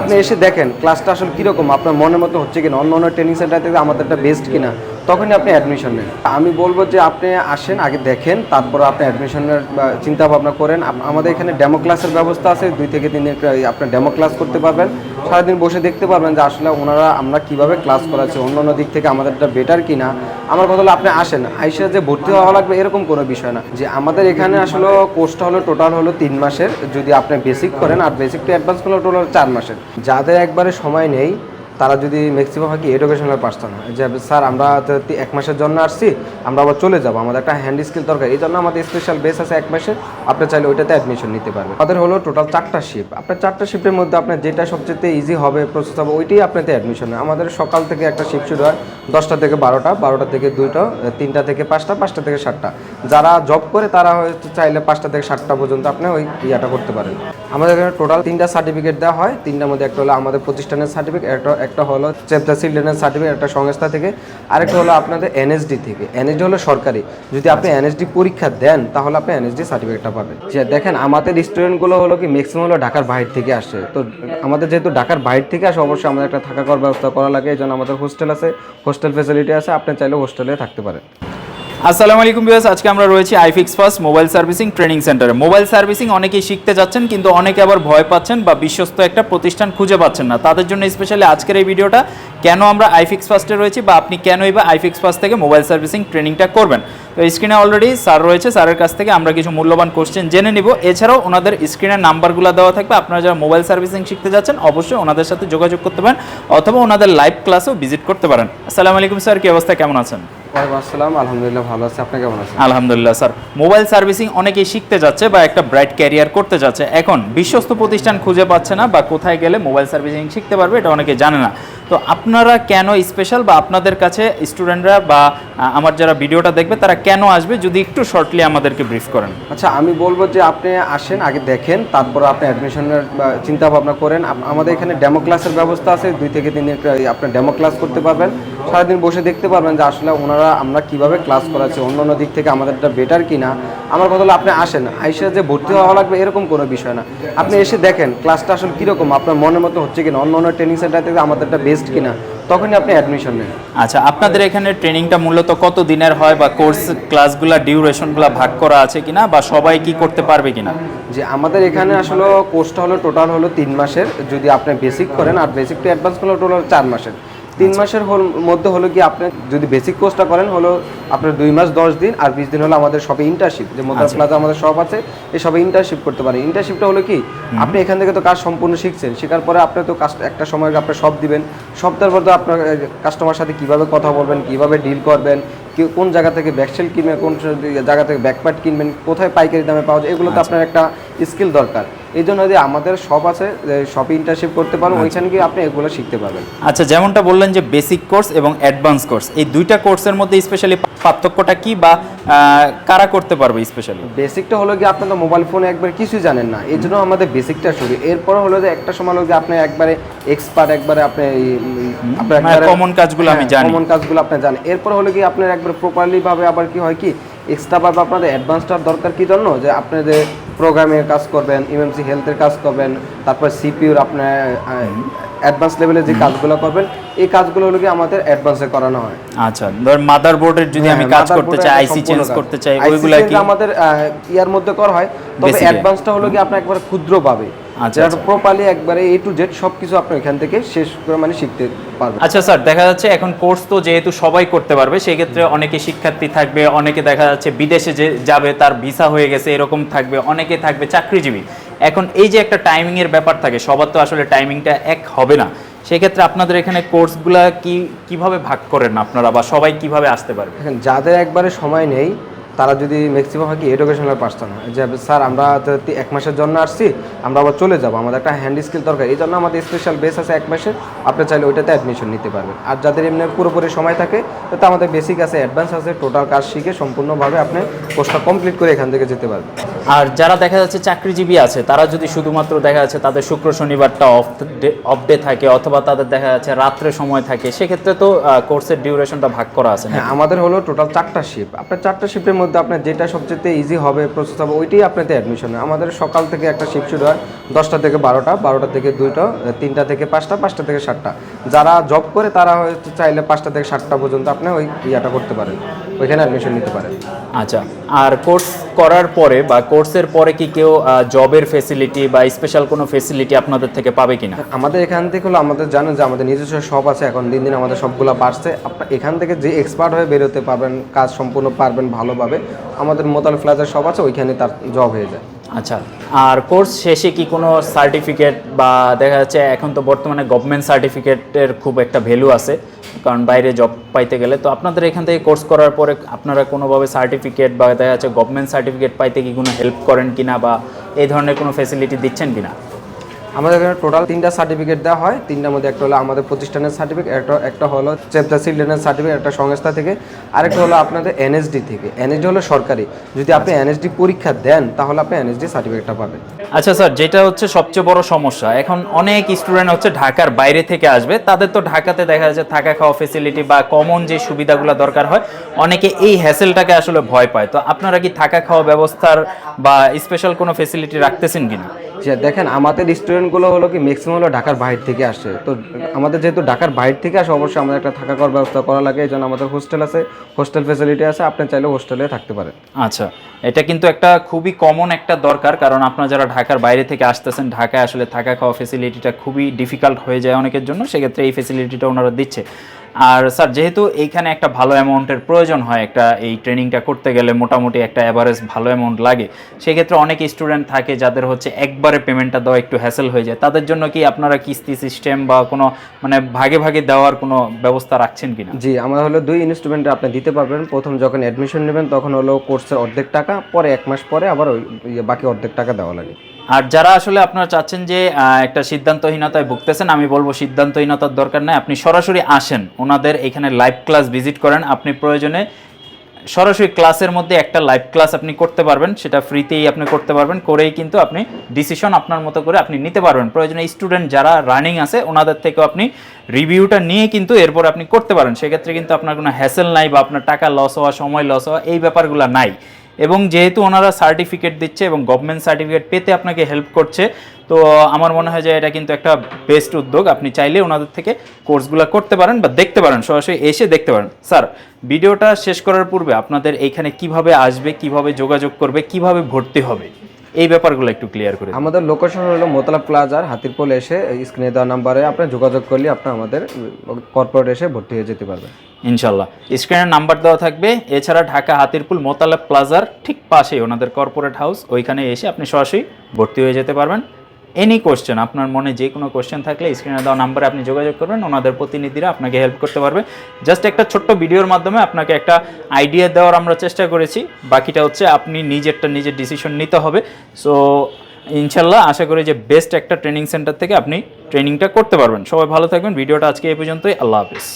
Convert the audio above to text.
আপনি এসে দেখেন ক্লাসটা আসলে কীরকম? আপনার মনের মতো হচ্ছে কিনা? অন্য অন্য ট্রেনিং সেন্টার থেকে একটা বেস্ট কিনা? তখনই আপনি অ্যাডমিশন নেন। আমি বলব যে আপনি আসেন, আগে দেখেন, তারপর আপনি অ্যাডমিশনের চিন্তা ভাবনা করেন। আমাদের এখানে ডেমো ক্লাসের ব্যবস্থা আছে, দুই থেকে তিন দিন আপনি ডেমো ক্লাস করতে পারবেন। সারাদিন বসে দেখতে পারবেন যে আসলে ওনারা আমরা কীভাবে ক্লাস করাচ্ছি, অন্য অন্য দিক থেকে আমাদেরটা বেটার কিনা। আমার কথা হলো আপনি আসেন, আইসে যে ভর্তি হওয়া লাগবে এরকম কোনো বিষয় না। যে আমাদের এখানে আসলে কোর্সটা হলো টোটাল হলো তিন মাসের, যদি আপনি বেসিক করেন, আর বেসিক টু অ্যাডভান্স হলো টোটাল চার মাসের। যাদের একবারে সময় নেই তারা যদি ম্যাক্সিমাম হয় কি এডুকেশনাল পার্সন যে স্যার, আমরা এক মাসের জন্য আসছি, আমরা আবার চলে যাব। আমাদের একটা হ্যান্ড স্কিল দরকার। এই জন্য আমাদের স্পেশাল বেস আছে এক মাসের। আপনি চাইলে ওইটাতে অ্যাডমিশন নিতে পারবেন। আমাদের হলো টোটাল চারটা শিফট আপনার চারটা শিফটের মধ্যে আপনার যেটা সবচেয়ে ইজি হবে প্রসেস হবে, ওইটাই আপনাতে অ্যাডমিশন হয় আমাদের সকাল থেকে একটা শিফট শুরু হয় দশটা থেকে বারোটা বারোটা থেকে দুইটা, তিনটা থেকে পাঁচটা পাঁচটা থেকে সাতটা। যারা জব করে তারা হয়তো চাইলে পাঁচটা থেকে সাতটা পর্যন্ত আপনি ওই ইয়াটা করতে পারেন। আমাদের এখানে টোটাল তিনটা সার্টিফিকেট দেওয়া হয়। তিনটার মধ্যে একটা হলো আমাদের প্রতিষ্ঠানের সার্টিফিকেট একটা একটা হলো দ্য চিলড্রেনের সার্টিফিকেট, একটা সংস্থা থেকে। আরেকটা হলো আপনাদের এনএসডি থেকে। এনএসডি হলো সরকারি। যদি আপনি এনএসডি পরীক্ষা দেন, তাহলে আপনি এনএসডি সার্টিফিকেটটা পাবেন। যে দেখেন, আমাদের স্টুডেন্টগুলো হলো কি ম্যাক্সিমাম হলো ঢাকার বাইরে থেকে আসে। তো আমাদের যেহেতু ঢাকার বাইরে থেকে আসে, অবশ্যই আমাদের একটা থাকা করার ব্যবস্থা করা লাগে। এই জন্য আমাদের হোস্টেল আছে। হোস্টেল ফেসিলিটি আছে। আপনি চাইলে হোস্টেলে থাকতে পারেন। আসসালামু আলাইকুম ভিউয়ার্স, আজকে আমরা রয়েছি iFix first mobile servicing training সেন্টারে মোবাইল সার্ভিসিং অনেকেই শিখতে যাচ্ছেন, কিন্তু অনেকে আবার ভয় পাচ্ছেন বা বিশ্বস্ত একটা প্রতিষ্ঠান খুঁজে পাচ্ছেন না। তাদের জন্য স্পেশালি আজকের এই ভিডিওটা কেন আমরা আইফিক্স ফার্স্টে রয়েছি বা আপনি কেনই বা আইফিক্স ফার্স্ট থেকে মোবাইল সার্ভিসিং ট্রেনিংটা করবেন? তো স্ক্রিনে অলরেডি স্যার রয়েছে, স্যারের কাছ থেকে আমরা কিছু মূল্যবান কোশ্চেন জেনে নিব। এছাড়াও ওনাদের স্ক্রিনের নাম্বারগুলো দেওয়া থাকবে। আপনারা যারা মোবাইল সার্ভিসিং শিখতে যাচ্ছেন, অবশ্যই ওনাদের সাথে যোগাযোগ করতে পারেন, অথবা ওনাদের লাইভ ক্লাসেও ভিজিট করতে পারেন। আসসালামু আলাইকুম স্যার, কি অবস্থা? কেমন আছেন? ওয়ালাইকুম আসসালাম, আলহামদুলিল্লাহ ভালো আছে। আপনি কেমন আলহামদুলিল্লাহ, স্যার। মোবাইল সার্ভিসিং অনেকেই শিখতে যাচ্ছে বা একটা ব্রাইট ক্যারিয়ার করতে যাচ্ছে। এখন, বিশ্বস্ত প্রতিষ্ঠান খুঁজে পাচ্ছে না বা কোথায় গেলে মোবাইল সার্ভিসিং শিখতে পারবে এটা অনেকে জানে না। তো আপনারা কেন স্পেশাল বা আপনাদের কাছে স্টুডেন্টরা বা আমার যারা ভিডিওটা দেখবে, তারা কেন আসবে? যদি একটু শর্টলি আমাদেরকে ব্রিফ করেন। আচ্ছা আমি বলব যে আপনি আসেন, আগে দেখেন, তারপর আপনি অ্যাডমিশনের চিন্তা ভাবনা করেন। আমাদের এখানে ডেমো ক্লাসের ব্যবস্থা আছে, দুই থেকে তিন আপনি ডেমো ক্লাস করতে পারবেন। সারাদিন বসে দেখতে পারবেন যে আসলে ওনারা আমরা কীভাবে ক্লাস করাচ্ছি অন্য অন্য দিক থেকে আমাদেরটা বেটার কি না আমার কথা হলো আপনি আসেন, আইসে যে ভর্তি হওয়া লাগবে এরকম কোনো বিষয় না। আপনি এসে দেখেন ক্লাসটা আসলে কীরকম, আপনার মনের মতো হচ্ছে কিনা। অন্য অন্য ট্রেনিং সেন্টার থেকে আমাদেরটা বেস্ট কিনা তখনই আপনি অ্যাডমিশন নেন। আচ্ছা আপনাদের এখানে ট্রেনিংটা মূলত কত দিনের হয় বা কোর্স ক্লাসগুলা ডিউরেশনগুলো ভাগ করা আছে কিনা বা সবাই কি করতে পারবে কিনা? যে আমাদের এখানে আসলে কোর্সটা হলো টোটাল হলো তিন মাসের যদি আপনি বেসিক করেন আর বেসিক টু অ্যাডভান্স হলো টোটাল চার মাসের। তিন মাসের মধ্যে হলো কি আপনি যদি বেসিক কোর্সটা করেন হলো আপনার দুই মাস দশ দিন আর বিশ দিন হলো আমাদের সবে ইন্টার্নশিপ যে মোদার প্লাজা আমাদের সব আছে এই সবে ইন্টার্নশিপ করতে পারেন। ইন্টার্নশিপটা হলো কি আপনি এখান থেকে তো কাজ সম্পূর্ণ শিখছেন শেখার পরে আপনি তো কাজ একটা সময় আপনি সব দিবেন সব দেওয়ার পর তো আপনার কাস্টমার সাথে কীভাবে কথা বলবেন কীভাবে ডিল করবেন কোন জায়গা থেকে ব্যাকসেল কিনবেন কোন জায়গা থেকে ব্যাকপ্যাট কিনবেন কোথায় পাইকারি দামে পাওয়া যায় এগুলো তো আপনার একটা স্কিল দরকার। এই জন্য যদি আমাদের শপ আছে শপে ইন্টার্নশিপ করতে পারেন ওইখানে গিয়ে আপনি এগুলো শিখতে পারবেন। আচ্ছা যেমনটা বললেন যে বেসিক কোর্স এবং অ্যাডভান্স কোর্স এই দুইটা কোর্সের মধ্যে স্পেশালি পার্থক্যটা কি বা কারা করতে পারবে স্পেশালি বেসিকটা হলো কি আপনার তো মোবাইল ফোনে একবার কিছুই জানেন না। এই জন্য আমাদের বেসিকটা শুরু। এরপরে হলো যে একটা সময় হলো যে আপনি একবারে এক্সপার্ট একবারে আপনি আপনার মানে common কাজগুলো আমি হ্যাঁ, জানি। common কাজগুলো আপনি জানেন। এরপর হলো কি আপনার একবার প্রপারলি ভাবে আবার কি হয় কি এক্সট্রা ভাবে আপনাদের অ্যাডভান্সটার দরকার কি জন্য? যে আপনাদের প্রোগ্রামের কাজ করবেন ইএমসি হেলথের কাজ করবেন তারপর সিপিউর আপনার অ্যাডভান্স লেভেলে যে কাজগুলো করবেন এই কাজগুলো হলো কি আমাদের অ্যাডভান্সে করানো হয়। আচ্ছা ধর মাদার বোর্ডের যদি আমি হ্যাঁ, কাজ করতে চাই আইসি চেঞ্জ করতে চাই ওইগুলা কি? আমাদের ইয়ার মধ্যে করা হয়। তবে। অ্যাডভান্সটা হলো কি আপনার একবার ক্ষুদ্র পাবে আচ্ছা, যেটা আচ্ছা। প্রপারলি একবারে এ টু জেড সবকিছু আপনি এখান থেকে শেষ করে মানে শিখতে পারবেন আচ্ছা স্যার দেখা যাচ্ছে এখন কোর্স তো যেহেতু সবাই করতে পারবে সেই ক্ষেত্রে অনেকে শিক্ষার্থী থাকবে অনেকে দেখা যাচ্ছে বিদেশে যে যাবে তার ভিসা হয়ে গেছে এরকম থাকবে অনেকে থাকবে চাকরিজীবী। এখন এই যে একটা টাইমিং এর ব্যাপার থাকে সবার তো আসলে টাইমিংটা এক হবে না। সেক্ষেত্রে আপনাদের এখানে কোর্সগুলা কি কীভাবে ভাগ করেন আপনারা বা সবাই কীভাবে আসতে পারবে? যাদের একবারে সময় নেই তারা যদি ম্যাক্সিমাম হয় কি এডুকেশনাল পার্সন হয় যে স্যার আমরা এক মাসের জন্য আসছি আমরা আবার চলে যাব। আমাদের একটা হ্যান্ড স্কিল দরকার। এই জন্য আমাদের স্পেশাল বেস আছে এক মাসের। আপনি চাইলে ওইটাতে অ্যাডমিশন নিতে পারবেন। আর যাদের এমনি পুরোপুরি সময় থাকে তো আমাদের বেসিক আছে অ্যাডভান্স আছে টোটাল কাজ শিখে সম্পূর্ণভাবে আপনি কোর্সটা কমপ্লিট করে এখান থেকে যেতে পারবেন। আর যারা দেখা যাচ্ছে চাকরিজীবী আছে তারা যদি শুধুমাত্র দেখা যাচ্ছে তাদের শুক্র শনিবারটা অফ ডে অফ ডে থাকে অথবা তাদের দেখা যাচ্ছে রাত্রে সময় থাকে সেক্ষেত্রে তো কোর্সের ডিউরেশনটা ভাগ করা আছে হ্যাঁ আমাদের হলো টোটাল চারটা শিফট আপনার চারটা শিফটের মধ্যে মধ্যে আপনার যেটা সবচেয়ে ইজি হবে প্রসেস হবে ওইটাই আপনাতে অ্যাডমিশন আমাদের সকাল থেকে একটা শিফট শুরু হয় দশটা থেকে বারোটা বারোটা থেকে দুইটা তিনটা থেকে পাঁচটা পাঁচটা থেকে সাতটা। যারা জব করে তারা হয়তো চাইলে পাঁচটা থেকে সাতটা পর্যন্ত আপনি ওই ইয়াটা করতে পারেন ওইখানে অ্যাডমিশন নিতে পারেন। আচ্ছা আর কোর্স করার পরে বা কোর্সের পরে কি কেউ জবের ফেসিলিটি বা স্পেশাল কোনো ফেসিলিটি আপনাদের থেকে পাবে কিনা? আমাদের এখান থেকে হলো আমাদের জানেন যে আমাদের নিজস্ব শপ আছে এখন দিন দিন আমাদের সবগুলো বাড়ছে। আপনার এখান থেকে যে এক্সপার্ট হয়ে বেরোতে পারবেন কাজ সম্পূর্ণ পারবেন ভালোভাবে। আমাদের মোতাল ফ্লাজার সব আছে, ওইখানে তার জব হয়ে যায়। আচ্ছা আর কোর্স শেষে কি কোনো সার্টিফিকেট বা দেখা যাচ্ছে এখন তো বর্তমানে গভর্নমেন্ট সার্টিফিকেটের খুব একটা ভ্যালু আছে, কারণ বাইরে জব পাইতে গেলে, তো আপনাদের এখান থেকে কোর্স করার পরে আপনারা কোনোভাবে সার্টিফিকেট বা দেখা যাচ্ছে গভর্নমেন্ট সার্টিফিকেট পাইতে কি কোনো হেল্প করেন কিনা বা এই ধরনের কোনো ফেসিলিটি দিচ্ছেন কিনা? আমাদের এখানে টোটাল তিনটা সার্টিফিকেট দেওয়া হয়। তিনটার মধ্যে একটা হলো আমাদের প্রতিষ্ঠানের সার্টিফিকেট একটা একটা হলো চেপটা চিলড্রেনের সার্টিফিকেট একটা সংস্থা থেকে আরেকটা হলো আপনাদের এনএসডি থেকে। এনএসডি হলো সরকারি। যদি আপনি এনএসডি পরীক্ষা দেন তাহলে আপনি এনএসডি সার্টিফিকেটটা পাবেন। আচ্ছা স্যার যেটা হচ্ছে সবচেয়ে বড় সমস্যা এখন অনেক স্টুডেন্ট হচ্ছে ঢাকার বাইরে থেকে আসবে। তাদের তো ঢাকাতে দেখা যাচ্ছে থাকা খাওয়া ফেসিলিটি বা কমন যে সুবিধাগুলো দরকার হয় অনেকে এই হ্যাসেলটাকে আসলে ভয় পায়। তো আপনারা কি থাকা খাওয়া ব্যবস্থার বা স্পেশাল কোনো ফেসিলিটি রাখতেছেন কিনা? যে দেখেন, আমাদের স্টুডেন্টগুলো হলো কি ম্যাক্সিমাম হলো ঢাকার বাইরে থেকে আসে। তো আমাদের যেহেতু ঢাকার বাইরে থেকে আসে, অবশ্যই আমাদের একটা থাকা খাওয়ার ব্যবস্থা করা লাগে। এই জন্য আমাদের হোস্টেল আছে। হোস্টেল ফেসিলিটি আছে। আপনি চাইলে হোস্টেলে থাকতে পারেন। আচ্ছা এটা কিন্তু একটা খুবই কমন একটা দরকার, কারণ আপনারা যারা ঢাকার বাইরে থেকে আসতেছেন, ঢাকায় আসলে থাকা খাওয়া ফেসিলিটিটা খুবই ডিফিকাল্ট হয়ে যায় অনেকের জন্য। সেক্ষেত্রে এই ফেসিলিটিটা ওনারা দিচ্ছে। আর স্যার, যেহেতু এইখানে একটা ভালো অ্যামাউন্টের প্রয়োজন হয়, একটা এই ট্রেনিংটা করতে গেলে মোটামুটি একটা অ্যাভারেজ ভালো অ্যামাউন্ট লাগে, সেক্ষেত্রে অনেক স্টুডেন্ট থাকে যাদের হচ্ছে একবারে পেমেন্টটা দেওয়া একটু হ্যাসেল হয়ে যায়। তাদের জন্য কি আপনারা কিস্তি সিস্টেম বা কোনো মানে ভাগে ভাগে দেওয়ার কোনো ব্যবস্থা রাখছেন কিনা? জি, আমার হলো দুই ইনস্ট্রুমেন্টে আপনি দিতে পারবেন। প্রথম যখন অ্যাডমিশন নেবেন, তখন হলো কোর্সের অর্ধেক টাকা, পরে এক মাস পরে আবার ওই ইয়ে বাকি অর্ধেক টাকা দেওয়া লাগে। আর যারা আসলে আপনারা চাচ্ছেন যে একটা সিদ্ধান্তহীনতায় ভুগতেছেন, আমি বলব সিদ্ধান্তহীনতার দরকার নাই। আপনি সরাসরি আসেন, ওনাদের এখানে লাইভ ক্লাস ভিজিট করেন। আপনি প্রয়োজনে সরাসরি ক্লাসের মধ্যে একটা লাইভ ক্লাস আপনি করতে পারবেন, সেটা ফ্রিতেই আপনি করতে পারবেন। করেই কিন্তু আপনি ডিসিশন আপনার মতো করে আপনি নিতে পারবেন। প্রয়োজনে স্টুডেন্ট যারা রানিং আছে, ওনাদের থেকেও আপনি রিভিউটা নিয়ে কিন্তু এরপর আপনি করতে পারেন। সেক্ষেত্রে কিন্তু আপনার কোনো হ্যাসেল নাই বা আপনার টাকা লস হওয়া, সময় লস হওয়া, এই ব্যাপারগুলো নাই। এবং যেহেতু ওনারা সার্টিফিকেট দিচ্ছে এবং গভর্নমেন্ট সার্টিফিকেট পেতে আপনাকে হেল্প করছে, তো আমার মনে হয় যে এটা কিন্তু একটা বেস্ট উদ্যোগ। আপনি চাইলে ওনাদের থেকে কোর্সগুলো করতে পারেন বা দেখতে পারেন, সরাসরি এসে দেখতে পারেন। স্যার ভিডিওটা শেষ করার পূর্বে আপনাদের এইখানে কীভাবে আসবে, কীভাবে যোগাযোগ করবে, কীভাবে ভর্তি হবে? এই ব্যাপারগুলো একটু ক্লিয়ার করে আমাদের লোকেশন হলো মোতলা প্লাজার হাতিরপোল এসে স্ক্রিনে দেওয়া নাম্বারে আপনার যোগাযোগ করলে আপনি আমাদের কর্পোরেট এসে ভর্তি হয়ে যেতে পারবেন। ইনশাল্লাহ স্ক্রিনের নাম্বার দেওয়া থাকবে। এছাড়া ঢাকা হাতিরপুল মোতালাব প্লাজার ঠিক পাশেই ওনাদের কর্পোরেট হাউস ওইখানে এসে আপনি সরাসরি ভর্তি হয়ে যেতে পারবেন। এনি কোশ্চেন আপনার মনে যে কোনো কোশ্চেন থাকলে স্ক্রিনে দেওয়া নাম্বারে আপনি যোগাযোগ করবেন, ওনাদের প্রতিনিধিরা আপনাকে হেল্প করতে পারবে। জাস্ট একটা ছোট্ট ভিডিওর মাধ্যমে আপনাকে একটা আইডিয়া দেওয়ার আমরা চেষ্টা করেছি। বাকিটা হচ্ছে আপনি নিজেরটা নিজের ডিসিশন নিতে হবে। সো ইনশাল্লাহ আশা করি যে বেস্ট একটা ট্রেনিং সেন্টার থেকে আপনি ট্রেনিংটা করতে পারবেন। সবাই ভালো থাকবেন। ভিডিওটা আজকে এই পর্যন্তই। আল্লাহ হাফিজ।